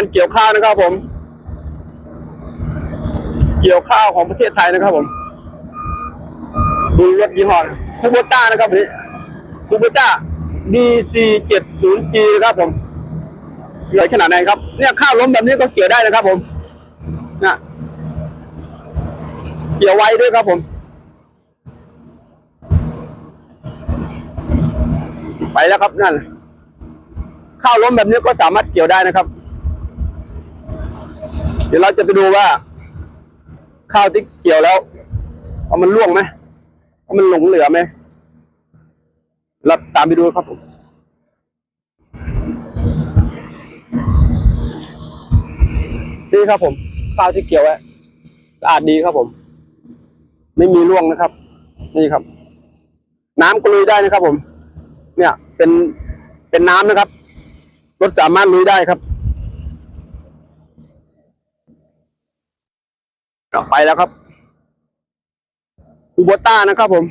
การเกี่ยวข้าวนะครับผม เกี่ยวข้าวของประเทศไทยนะครับผม ดูรถยี่ห้อคูโบต้านะครับวันนี้คูโบต้า DC70G นะครับผมใหญ่ขนาดไหนครับ เนี่ยข้าวล้มแบบนี้ก็เกี่ยวได้นะครับผมนะเกี่ยวไว้ด้วยครับผม ไปแล้วครับนั่นข้าวล้มแบบนี้ก็สามารถเกี่ยวได้นะครับ เดี๋ยวเราจะไปดูว่า ข้าวที่เกี่ยวแล้วเอามันร่วงไหมเอามันหลงเหลือไหมเราตามไปดูครับผมนี่ครับผมข้าวที่เกี่ยวไว้สะอาดดีครับผม ไม่มีร่วงนะครับ นี่ครับ น้ำก็ลุยได้นะครับผม เนี่ย เป็นเป็นน้ำนะครับรถสามารถลุยได้ครับ กลับไปแล้วครับคูโบต้านะครับผม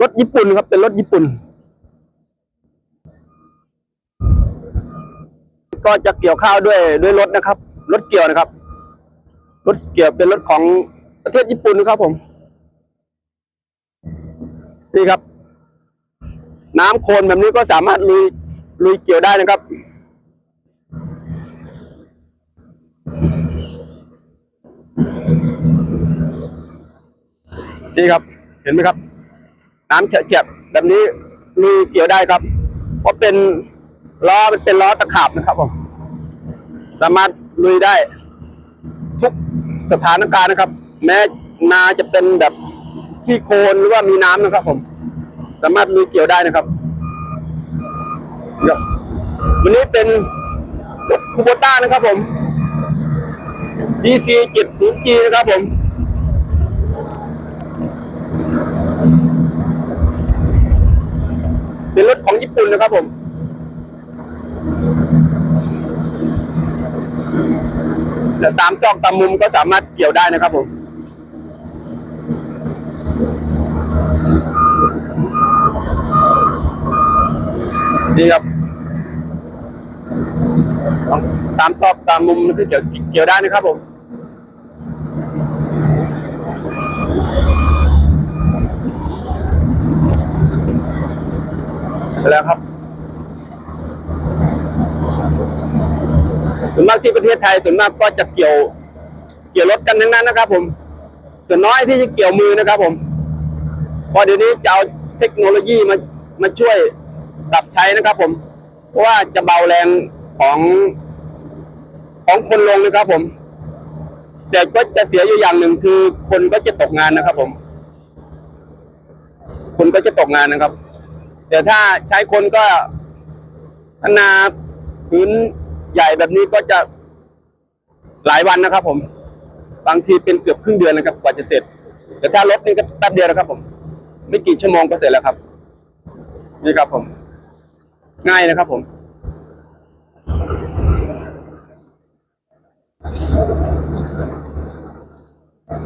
รถญี่ปุ่นครับ เป็นรถญี่ปุ่น ก็จะเกี่ยวข้าวด้วยด้วยรถนะครับ รถเกี่ยวนะครับ รถเกี่ยวเป็นรถของประเทศญี่ปุ่นนะครับผม นี่ครับ น้ำโคลนแบบนี้ก็สามารถลุยลุยเกี่ยวได้นะครับ นี่ครับ เห็นไหมครับ น้ำเฉียบๆแบบนี้ลุยเกี่ยวได้ครับ เพราะเป็นล้อมันเป็นล้อตะขาบนะครับผมสามารถลุยได้ ทุกสถานการณ์นะครับ แม้นาจะเป็นแบบขี้โคลนหรือว่ามีน้ำนะครับ ผม สามารถลุยเกี่ยวได้นะครับววันนี้เป็นรถคูโบต้านะครับผม DC 70G นะครับผมเป็นรถของญี่ปุ่นนะครับผมจะตามซอกตามมุมก็สามารถเกี่ยวได้นะครับผมดีครับ ต้องตามซอกตามมุมมันก็เกี่ยวเกี่ยวได้นะครับผมไปแล้วครับส่วนมากที่ประเทศไทยส่วนมากก็จะเกี่ยว เกี่ยวรถกันทั้งนั้นนะครับ ผม ส่วนน้อยที่จะเกี่ยวมือนะครับ ผมเพราะเดี๋ยวนี้จะเอาเทคโนโลยีมามาช่วยปรับใช้นะครับ ผม เพราะว่าจะเบาแรง ของของคนลงนะครับผม แต่ก็จะเสียอยู่อย่างหนึ่งคือ คนก็จะตกงานนะครับ ผม คนก็จะตกงานนะครับ แต่ถ้าใช้คนก็พัฒนาพื้นใหญ่แบบนี้ก็จะหลายวันนะครับ ผม บางทีเป็นเกือบครึ่งเดือนนะครับกว่าจะเสร็จ แต่ถ้ารถนี่ก็แป๊บเดียวนะครับ ผม ไม่กี่ชั่วโมงก็เสร็จแล้วครับ นี่ครับผม ง่ายนะครับผม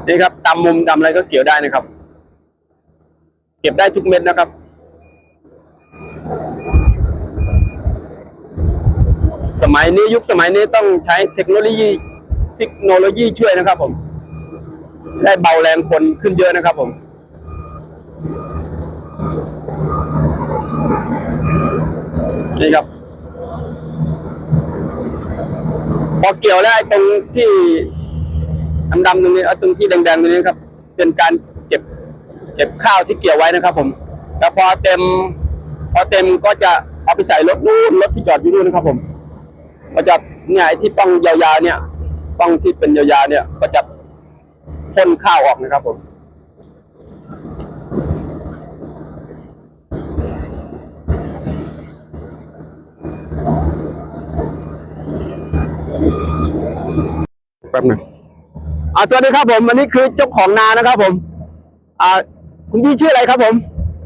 นี่ครับตามมุมตามอะไรก็เกี่ยวได้นะครับ เก็บได้ทุกเม็ดนะครับสมัยนี้ยุคสมัยนี้ต้องใช้เทคโนโลยีเทคโนโลยีช่วยนะครับ ผม ได้เบาแรงคนขึ้นเยอะนะครับ ผม นี่ครับ พอเกี่ยวแล้วไอ้ตรงที่ดำๆตรงนี้เอาตรงที่แดงๆตรงนี้ครับ เป็นการเก็บ เก็บข้าวที่เกี่ยวไว้นะครับ ผมแล้วพอเต็ม พอเต็มก็จะเอาไปใส่รถนู่นรถที่จอดอยู่นู่นนะครับ ผม ก็จะเนี่ยไอ้ที่ป้องยาวๆเนี่ยป้องที่เป็นยาวๆเนี่ย ก็จะพ่นข้าวออกนะครับผม แป๊บหนึงอ่าสวัสดีครับผมอันนี้คือเจ้าของนานะครับผม อ่า คุณพี่ชื่ออะไรครับผม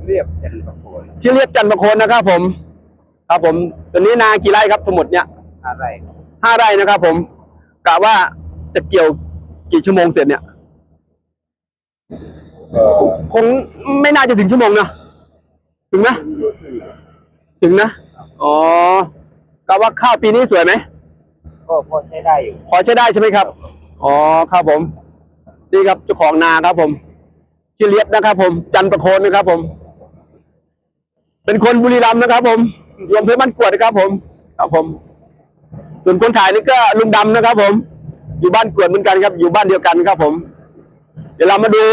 เรียบจันทร์ประโคนชื่อเรียกจันทร์ประโคนนะครับผม ครับผมตอนนี้นากี่ไร่ครับทั้งหมดเนี่ยอะไรห้าไร่นะครับผมกะว่าจะเกี่ยวกี่ชั่วโมงเสร็จเนี่ย เออคงไม่น่าจะถึงชั่วโมงนะถึงนะ ถึงนะ อ๋อกะว่าข้าวปีนี้สวยไหม ก็พอใช้ได้อยู่พอใช้ได้ใช่ไหมครับ อ๋อครับผม นี่ครับเจ้าของนาครับผมชื่อเลียบนะครับ ผม จันทร์ประโคนนะครับ ผม เป็นคนบุรีรัมย์นะครับ ผมอยู่อำเภอบ้านกวดนะครับ ผม ครับผม ส่วนคนถ่ายนี่ก็ลุงดำนะครับ ผม อยู่บ้านกวดเหมือนกันครับ อยู่บ้านเดียวกันครับ ผม เดี๋ยวเรามาดู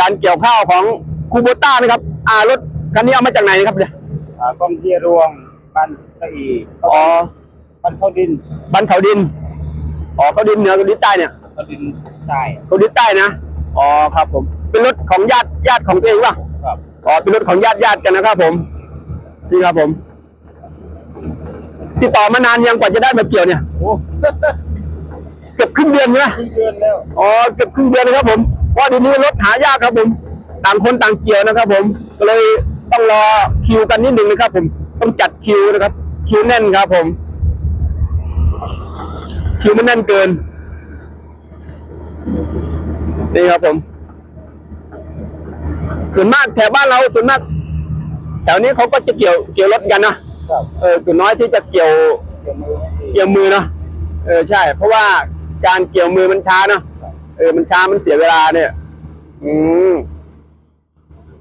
การเกี่ยวข้าวของคูโบต้านะครับ อ่ารถคันนี้เอามาจากไหนครับเนี่ยอ่ากองเทียรวงบ้านตะอีอ๋อ บ้านเขาดินบ้านเขาดินอ๋อเขาดินเหนือเขาดินใต้เนี่ยเขาดินใต้เขาดินใต้นะอ๋อครับผม เป็นรถของญาติญาติของตัวเองป่ะครับอ๋อเป็นรถของญาติญาติกันนะครับผมนี่ครับผมติดต่อมานานยังกว่าจะได้มาเกี่ยวเนี่ยโอ้เกือบครึ่งเดือนใช่ไหมครึ่งเดือนแล้วอ๋อเกือบครึ่งเดือนนะครับผมเพราะเดี๋ยวนี้รถหายากครับ ผม ต่างคนต่างเกี่ยวนะครับ ผมก็เลยต้องรอคิวกันนิดหนึ่งนะครับ ผมต้องจัดคิวนะครับ คิวแน่นครับ ผม คิวมันแน่นเกิน นี่ครับผม ส่วนมากแถวบ้านเราส่วนมากแถวนี้เขาก็จะเกี่ยวเกี่ยวรถกันนะครับเออส่วนน้อยที่จะเกี่ยวเดี๋ยวมือไม่ดีเกี่ยวมือเนาะเออใช่ เพราะว่าการเกี่ยวมือมันช้าเนาะเออมันช้ามันเสียเวลาเนี่ย อืม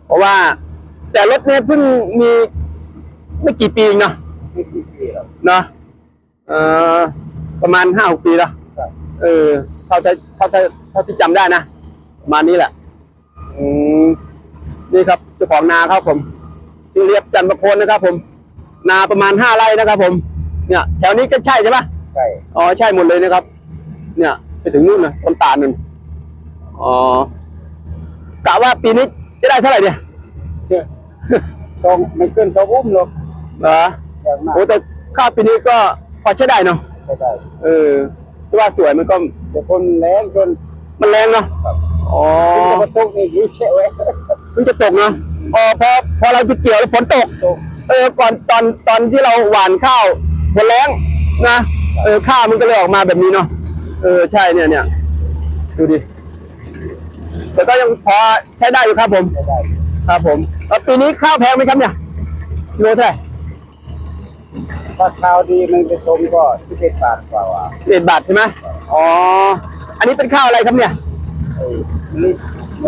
เพราะว่า แต่รถเนี่ยเพิ่งมีไม่กี่ปีเองเนาะไม่กี่ปีแล้วเนาะเออ ประมาณห้าหกปีแล้วครับเออเท่าที่เท่าที่เท่าที่จำได้นะประมาณนี้แหละ อืมนี่ครับเจ้าของนาครับผมชื่อเรียบจันทร์ประโคนนะครับ ผม นาประมาณห้าไร่นะครับ ผม เนี่ยแถวนี้ก็ใช่ใช่ปะใช่อ๋อใช่หมดเลยนะครับ เนี่ยไปถึงนู่นนะต้นตาลนู่นอ๋อกะว่าปีนี้จะได้เท่าไหร่เนี่ยเชื่อต้องไม่เกินสองอุ้มหรอกเหรออย่างมากโอ้แต่ข้าวปีนี้ก็พอใช้ได้เนาะ ใช้ได้เออที่ว่าสวยมันก็แต่คนแรงจนมันแรงเนาะครับอ๋อจะมาตกนี่ยื้อเช่ไว้เพิ่งจะตกเนาะอ๋อพอพอเราจะเกี่ยวแล้วฝนตกตก เออก่อนตอนตอนที่เราหว่านข้าวฝนแรงนะเออข้าวมันก็เลยออกมาแบบนี้เนาะเออใช่เนี่ยเนี่ยดูดิแต่ก็ยังพอใช้ได้อยู่ครับผมใช้ได้ครับผมแล้วปีนี้ข้าวแพงไหมครับเนี่ยกิโลเท่าไหร่ ถ้าข้าวดีมันผสมก็ที่เป็นบาทกว่าอะเจ็ดบาทใช่ไหมอ๋อ อันนี้เป็นข้าวอะไรครับเนี่ยไอ้นี่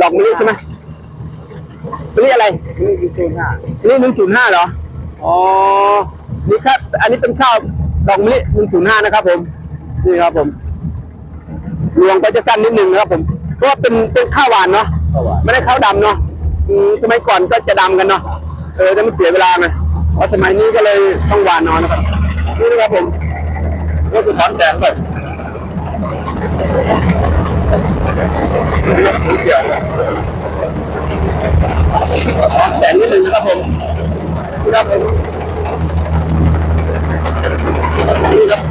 ดอกมะลิใช่ไหมมะลิอะไรนี่คือศูนย์ห้ามะลิหนึ่งศูนย์ห้าเหรอ อ๋อ นี่ครับ อันนี้เป็นข้าวดอกมะลิหนึ่งศูนย์ห้านะครับ ผม นี่ครับผมรวงไปจะสั้นนิดนึงนะครับ ผม เพราะว่าเป็นเป็นข้าวหวานเนาะ ก็ว่าไม่ได้ข้าวดำเนาะอืมสมัยก่อนก็จะดำกันเนาะ เออแต่มันเสียเวลาไง เพราะสมัยนี้ก็เลยต้องวานนอนนะครับนี่นะครับผมก็คือถอนแสงไปเกี่ยวถอนแสงนิดนึงนะครับผมนี่ครับผมนี่ครับ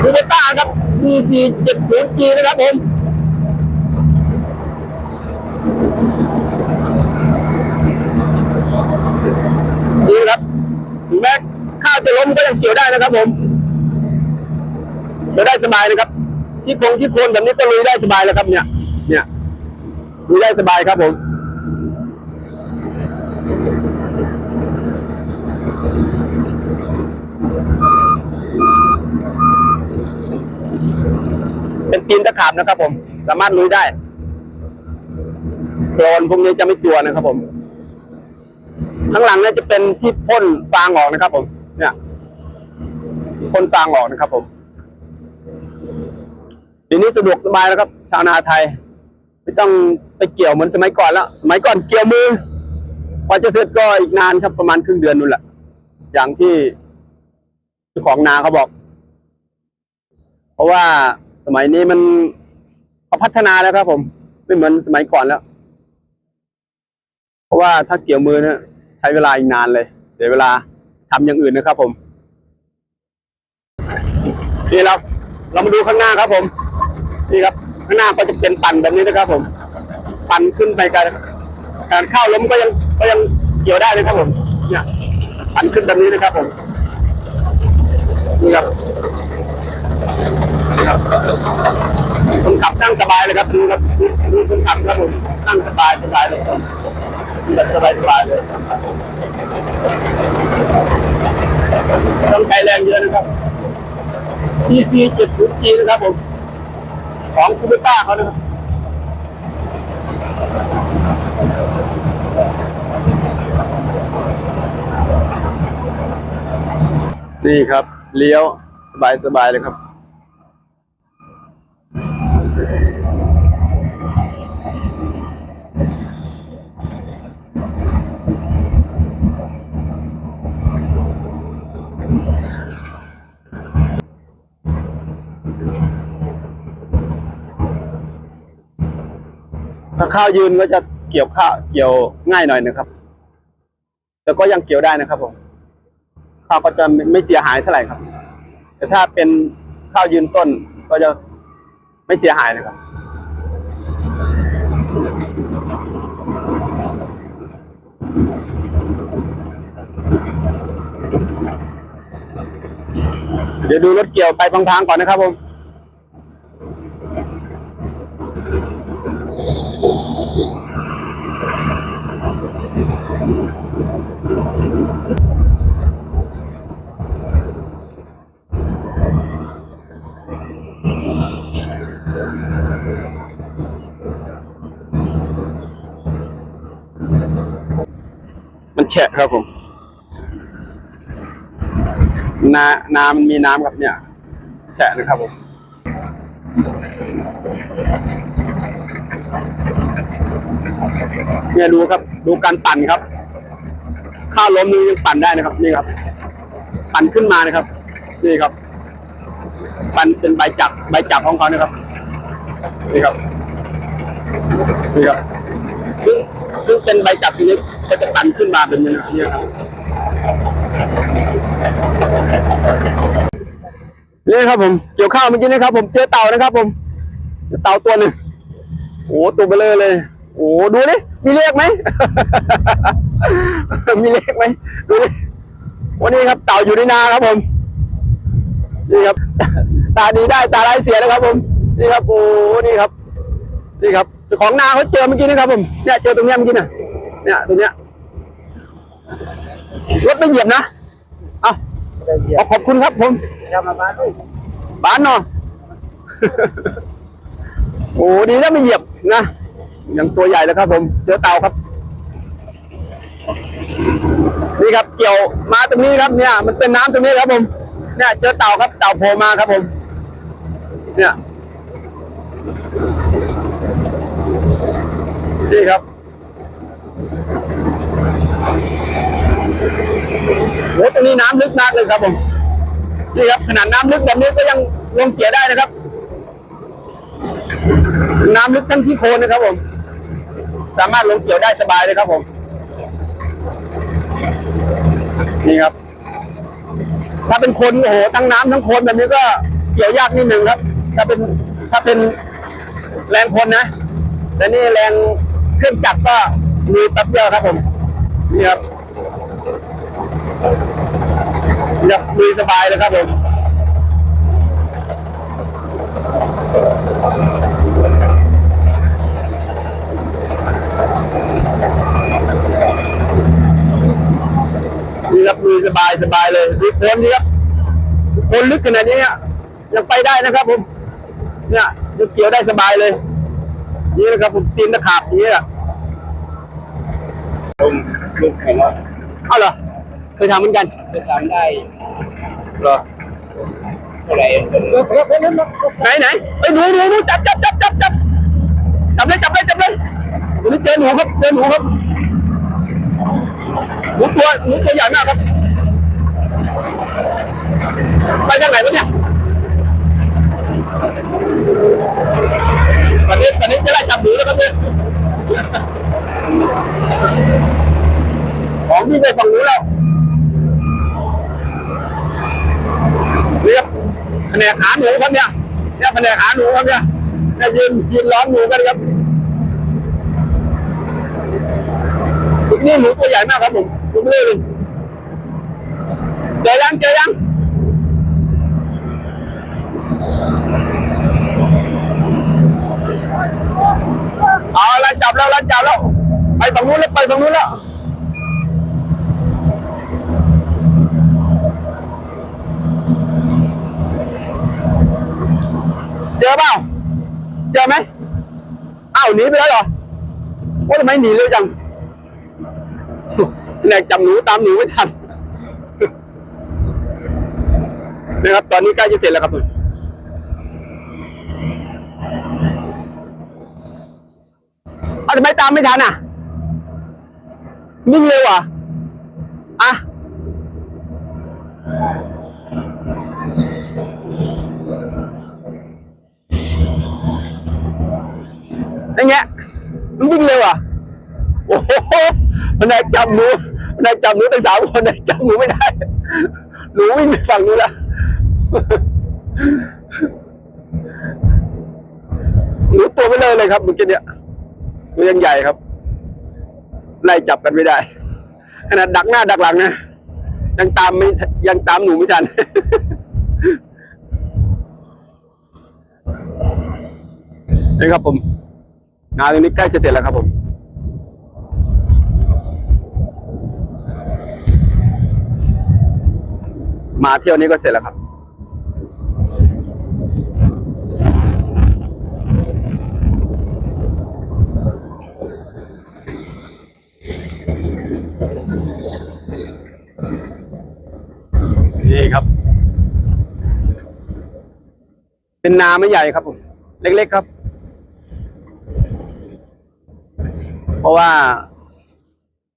คูเบต้าครับ D470G นะครับผมนี่นะครับถึงแม้ข้าวจะล้มก็ยังเกี่ยวได้นะครับผมเกี่ยวได้สบายนะครับ ที่โครงที่โคนแบบนี้ก็ลุยได้สบายแล้วครับเนี่ย เนี่ยลุยได้สบายครับผม เป็นตีนตะขาบนะครับ ผม สามารถลุยได้โคลนพวกนี้จะไม่ตัวนะครับ ผม ข้างหลังเนี่ยจะเป็นที่พ่นฟางออกนะครับ ผม เนี่ยพ่นฟางออกนะครับ ผมทีนี้สะดวกสบายแล้วครับ ชาวนาไทย ไม่ต้องไปเกี่ยวเหมือนสมัยก่อนแล้ว สมัยก่อนเกี่ยวมือกว่าจะเสร็จก็อีกนานครับ ประมาณครึ่งเดือนนู่นแหละอย่างที่เจ้าของนาเขาบอก เพราะว่า มัยนี้มันเขาพัฒนาแล้วครับ ผม ไม่เหมือนสมัยก่อนแล้ว เพราะว่าถ้าเกี่ยวมือเนี่ยใช้เวลาอีกนานเลย เสียเวลาทำอย่างอื่นนะครับ ผมนี่เราเรามาดูข้างหน้าครับ ผม นี่ครับ ข้างหน้าก็จะเป็นปั่นแบบนี้นะครับ ผม ปั่นขึ้นไปการการเข้าล้มก็ยังก็ยังเกี่ยวได้เลยครับผม เนี่ยปั่นขึ้นแบบนี้นะครับ ผมนี่ครับ ครับคนขับนั่งสบายเลยครับดูครับดูดูคนขับครับผมนั่งสบายสบายเลยครับแบบสบายสบายเลยต้องใช้แรงเยอะนะครับ PC 70G นะครับผม ของคูเบต้าเขานะครับนี่ครับ เลี้ยวสบายสบายเลยครับ ข้าวยืนก็จะเกี่ยวข้าวเกี่ยวง่ายหน่อยนะครับ แต่ก็ยังเกี่ยวได้นะครับผมข้าวก็จะไม่เสียหายเท่าไหร่ครับ แต่ถ้าเป็นข้าวยืนต้นก็จะไม่เสียหายนะครับเดี๋ยวดูรถเกี่ยวไปพังๆก่อนนะครับผม แฉะครับผมนาน้ำมันมีน้ำครับเนี่ย แฉะนะครับผมเนี่ยดูครับ ดูการปั่นครับ ข้าวล้มนี่ยังปั่นได้นะครับ นี่ครับ ปั่นขึ้นมานะครับ นี่ครับ ปั่นเป็นใบจับใบจับของเขานะครับ นี่ครับ นี่ครับ ซึ่งซึ่งเป็นใบจับทีนี้ ก็จะปั่นขึ้นมาเป็นอย่างนี้ครับนี่ครับผมเกี่ยวข้าวเมื่อกี้นะครับ ผมเจอเต่านะครับ ผมเต่าตัวหนึ่งโอ้ตัวเบลอเลย โอ้ดูดิมีเลขไหมมีเลขไหมดูดิวันนี้ครับ เต่าอยู่ในนาครับผมนี่ครับ ตาดีได้ตาไร้เสียนะครับผมนี่ครับโอ้นี่ครับนี่ครับของนาเขาเจอเมื่อกี้นะครับผมเนี่ยเจอตรงเนี้ยเมื่อกี้น่ะเนี่ยตรงเนี้ย รถไม่เหยียบนะเอ้าไม่ได้เหยียเอาบขอบคุณครับผมจะมาบ้านด้วยบ้านเนาะโอ้ดีแล้วไม่เหยียบนะยังตัวใหญ่เลยครับ ผมเจอเต่าครับ นี่ครับเกี่ยวมาตรงนี้ครับเนี่ย มันเป็นน้ำตรงนี้ครับผม เนี่ยเจอเต่าครับเต่าโผล่มาครับผม เนี่ยนี่ครับ โอ้ตรงนี้น้ำลึกมากเลยครับผมนี่ครับขนาดน้ำลึกแบบนี้ก็ยังลงเกียร์ได้นะครับ น้ำลึกทั้งที่โคนนะครับผม สามารถลงเกี่ยวได้สบายเลยครับผม นี่ครับ ถ้าเป็นคนโอ้โหทั้งน้ำทั้งโคนแบบนี้ก็เกี่ยวยากนิดหนึ่งครับ ถ้าเป็นถ้าเป็นแรงคนนะแต่นี่แรงเครื่องจักรก็มีแป๊บเดียวครับผม นี่ครับ นี่ครับมีสบายเลยครับผมนี่ครับมือสบายสบายเลยดูโคนนี่ครับโคนลึกขนาดนี้อะยังไปได้นะครับผม เนี่ยยังเกี่ยวได้สบายเลย นี่นะครับผมตีนตะขาบอย่างนี้แหละลงลูกแข่งว่าเอาเหรอ เคยทำเหมือนกันจะทำได้เหรอเท่าไหร่ไหนไหนไปหนูหนูหนูจับจับจับจับจับจับเลยจับเลยจับเลยเดี๋ยวนี้เจอหนูครับเจอหนูครับหนูตัวหนูตัวใหญ่มากครับไปทางไหนวะเนี่ยวันนี้วันนี้จะได้จับหนูแล้วครับเนี่ยของที่ไปฝั่งนู้นแล้ว เนี่ยแผนกหาหนูครับเนี่ยเนี่ยแผนกหาหนูครับเนี่ยเนี่ยยืนยืนล้อมหนูกันครับนี่หนูตัวใหญ่มากครับผมดูไม่ได้เลยเจอยังเจอยังเอาละจับแล้วละจับแล้ว ไปตรงนู้นแล้วไปตรงนู้นแล้ว เจอเปล่า เจอไหมอ้าวหนีไปแล้วเหรอว่าทำไมหนีเร็วจังแหนกจับหนูตามหนูไม่ทันนะครับ ตอนนี้ใกล้จะเสร็จแล้วครับเอาทำไมตามไม่ทันอะนิ่งเร็วอะอะ อย่เงี้ยมันวิ่งเร็วอะโอ้โหมันได้จับหนูมันได้จับหนูตั้งสามคนได้จับหนูไม่ได้หนูวิ่งไปฝั่งนู้นละหนูตัวไม่เลยเลยครับเมื่อกี้เนี่ยตัวยังใหญ่ครับ ไล่จับกันไม่ได้ขนาดดักหน้าดักหลังนะยังตามไม่ยังตามหนูไม่ทันนี่ครับผม งานตรงนี้ใกล้จะเสร็จแล้วครับผมมาเที่ยวนี้ก็เสร็จแล้วครับ นี่ครับ เป็นนาไม่ใหญ่ครับผม เล็กๆครับ เพราะว่า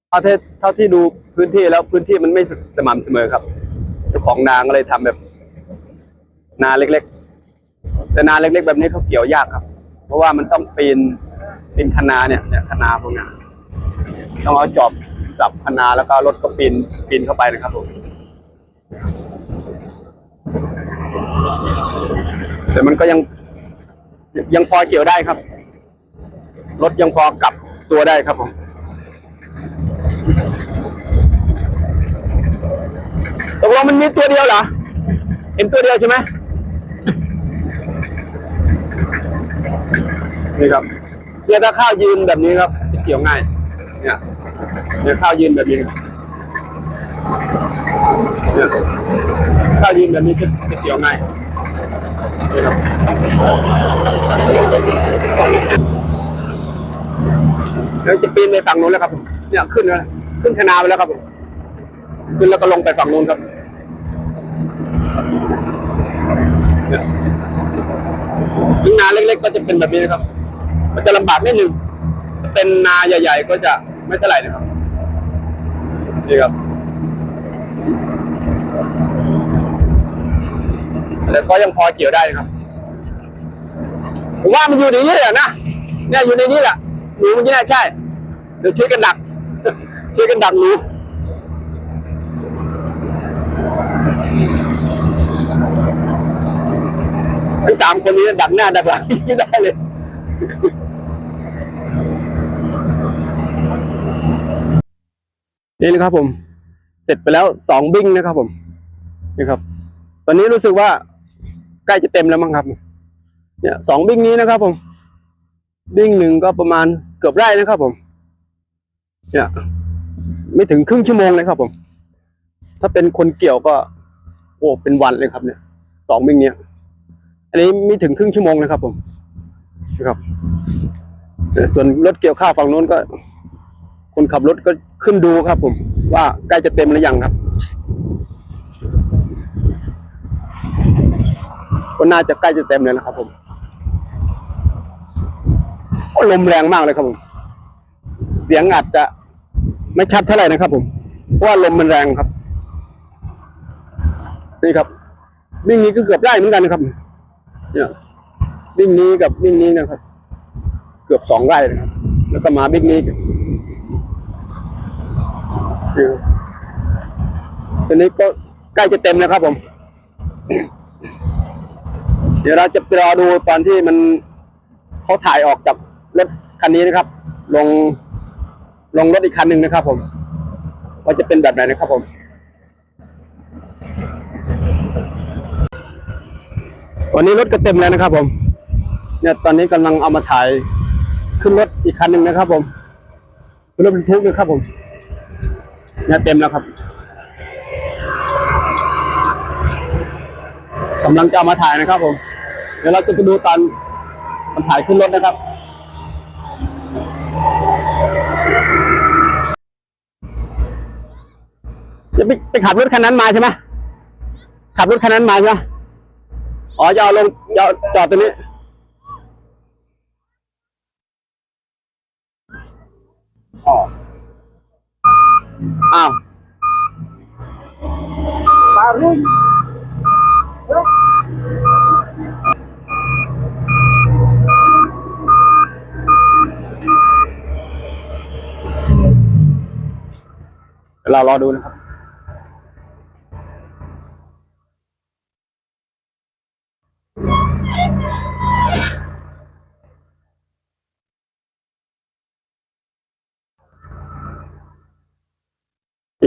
เท่าที่เท่าที่ดูพื้นที่แล้วพื้นที่มันไม่สม่ำเสมอครับเจ้าของนาก็เลยทำแบบ นาเล็กๆ แต่นาเล็ก ๆ แบบนี้เขาเกี่ยวยากครับ เพราะว่ามันต้องปีนปีนคนาเนี่ยเนี่ยคนาพวกนี้ต้องเอาจอบสับคนาแล้วก็รถก็ปีนปีนเข้าไปนะครับผมแต่มันก็ยังยังพอเกี่ยวได้ครับ รถยังพอกลับ ตัวได้ครับผมตกลงมันมีตัวเดียวเหรอเห็นตัวเดียวใช่ไหมนี่ครับเนี่ยถ้าข้าวยืนแบบนี้ครับเกี่ยวง่าย เนี่ยเนี่ยข้าวยืนแบบนี้เนี่ยข้าวยืนแบบนี้จะจะเกี่ยวง่ายนี่ครับ แล้วจะปีนไปฝั่งนู้นแล้วครับผมเนี่ยขึ้นแล้วขึ้นคณาไปแล้วครับผมขึ้นแล้วก็ลงไปฝั่งนู้นครับเนี่ยซึ่งนาเล็กๆก็จะเป็นแบบนี้นะครับ มันจะลำบากนิดนึงเป็นนาใหญ่ ๆ ก็จะไม่เท่าไหร่นะครับนี่ครับแต่ก็ยังพอเกี่ยวได้นะครับผมว่ามันอยู่ในนี้แหละนะเนี่ยอยู่ในนี้แหละ หนูเมื่อกี้น่าใช่ เดี๋ยวช่วยกันดัก ช่วยกันดักหนูทั้งสามคนนี้ดักหน้าดักหลังไม่ได้เลยนี่นะครับผม เสร็จไปแล้วสองบิ้งนะครับผมนี่ครับ ตอนนี้รู้สึกว่าใกล้จะเต็มแล้วมั้งครับ เนี่ยสองบิ้งนี้นะครับผม บิ้งหนึ่งก็ประมาณเกือบไร่นะครับผม เนี่ยไม่ถึงครึ่งชั่วโมงเลยครับผม ถ้าเป็นคนเกี่ยวก็ โอ้เป็นวันเลยครับ เนี่ยสองบิ้งเนี้ย อันนี้ไม่ถึงครึ่งชั่วโมงนะครับ ผมนะครับส่วนรถเกี่ยวข้าวฝั่งโน้นก็ คนขับรถก็ขึ้นดูครับ ผม ว่าใกล้จะเต็มหรือยังครับก็น่าจะใกล้จะเต็มแล้วนะครับผม ลมแรงมากเลยครับผม เสียงอาจจะไม่ชัดเท่าไหร่นะครับผม เพราะว่าลมมันแรงครับ นี่ครับ วิ่งนี้ก็เกือบได้เหมือนกันนะครับ เนี่ยวิ่งนี้กับวิ่งนี้นะครับ เกือบสองไร่นะครับ แล้วก็มาวิ่งนี้นี่ครับตัวนี้ก็ใกล้จะเต็มแล้วครับผม เดี๋ยวเราจะไปรอดูตอนที่มันเขาถ่ายออกจาก รถคันนี้นะครับ ลงลงรถอีกคันหนึ่งนะครับ ผม ว่าจะเป็นแบบไหนนะครับผมวันนี้รถก็เต็มแล้วนะครับ ผม เนี่ยตอนนี้กำลังเอามาถ่ายขึ้นรถอีกคันหนึ่งนะครับ ผมขึ้นรถบรรทุกนะครับ ผม เนี่ยเต็มแล้วครับกำลังจะเอามาถ่ายนะครับ ผม เดี๋ยวเราจะไปดูตอนมันถ่ายขึ้นรถนะครับ จะไปไปขับรถคันนั้นมาใช่ไหมขับรถคันนั้นมาใช่ไหมอ๋อจะเอาลงจะเอาจอดตรงนี้อ๋ออ้าวปลารุ่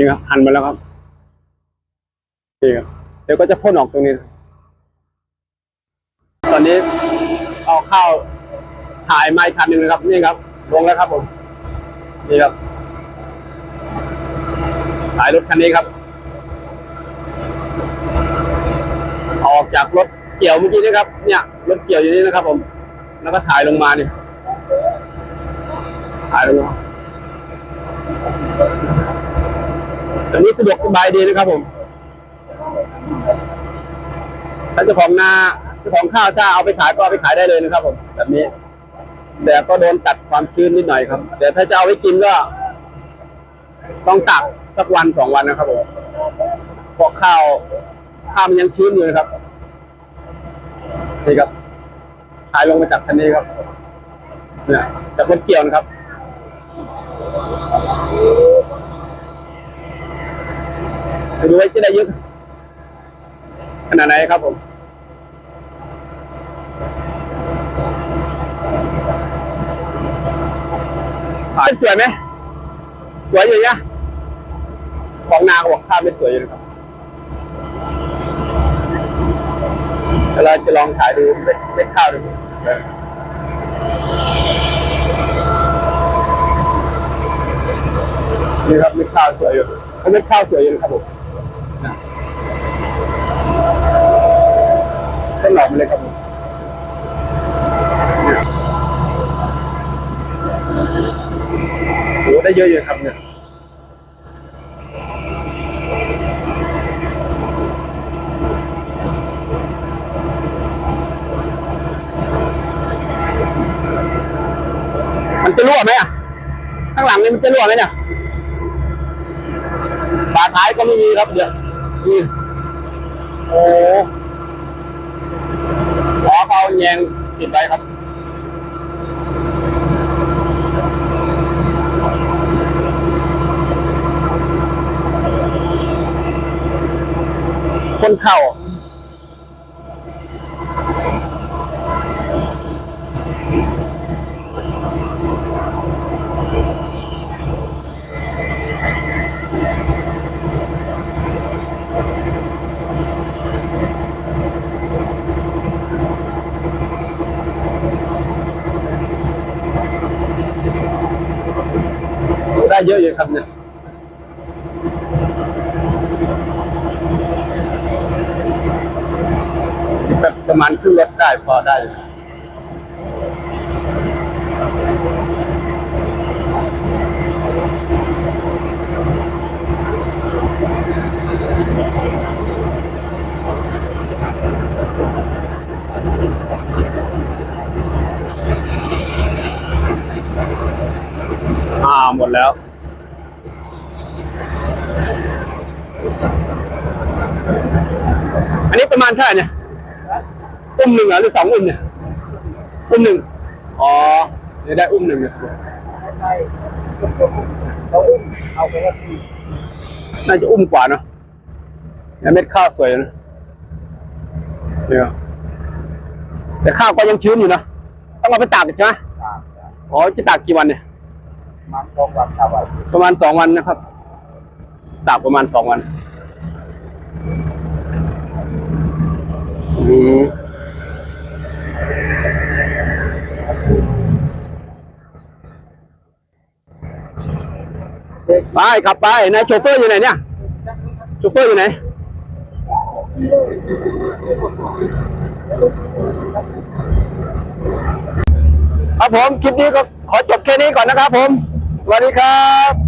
ครับจริงครับหันมาแล้วครับจริงครับเดี๋ยวก็จะพ่นออกตรงนี้ ตอนนี้เอาเข้าวถ่ายไม้คันหนึ่งนะครับ นี่ครับ ลงแล้วครับผมนี่ครับถ่ายรถคันนี้ครับ ออกจากรถเกี่ยวเมื่อกี้นี่ครับ เนี่ยรถเกี่ยวอยู่นี่นะครับ ผม แล้วก็ถ่ายลงมาเนี่ยถ่ายลงมา อันนี้สะดวกสบายดีนะครับผมถ้าเจ้าของนาเจ้าของข้าวถ้าเอาไปขายก็เอาไปขายได้เลยนะครับ ผม แบบนี้ แต่ก็โดนตัดความชื้นนิดหน่อยครับแต่ถ้าจะเอาไว้กินก็ ต้องตักสักวันสองวันนะครับผมเพราะข้าวข้าวมันยังชื้นอยู่นะครับนี่ครับถ่ายลงมาจากคันนี้ครับ เนี่ยจากรถเกี่ยวนะครับ ไปดูไว้จะได้เยอะขนาดไหนครับผมถ่ายสวยไหมสวยอยู่เนี่ยของนางบอกข้าวไม่สวยอยู่นะครับเดี๋ยวเราจะลองถ่ายดูเม็ดเม็ดข้าวดูนี่ครับเม็ดข้าวสวยอยู่เม็ดข้าวสวยอยู่นะครับผมนะต้ นหลอมเลยครับผมเนี่ยโอ้ได้เยอะอยู่ครับเนี่ยมันจะรั่วไหมอะ ข้างหลังนี่มันจะรั่วไหมเนี่ยฝาท้ายก็ไม่มีครับเดี๋ยวนี่โอ้ เขาแยงติดไว้ครับคนเข่า ได้เยอะอยู่ครับเนี่ยแบบประมาณครึ่งรถได้พอได้อ่าหมดแล้ว อันนี้ประมาณเท่าไหร่เนี่ยอุ้มหนึ่งเหรอหรือสองอุ้มเนี่ยอุ้มหนึ่งอ๋อเดี๋ยวได้อุ้มหนึ่งเนี่ยใช่เขาอุ้มเอาไปแล้วทีน่าจะอุ้มกว่าเนาะเนี่ยเม็ดข้าวสวยนะเนี่ยแต่ข้าวก็ยังชื้นอยู่นะต้องเอาไปตากอีกใช่ไหมตามอ๋อจะตากกี่วันเนี่ยมันสองวันสามวันประมาณสองวันนะครับ ตากประมาณสองวัน ไปขับไปนายโชเฟอร์อยู่ไหนเนี่ยโชเฟอร์อยู่ไหนครับผม คลิปนี้ก็ขอจบแค่นี้ก่อนนะครับผมสวัสดีครับ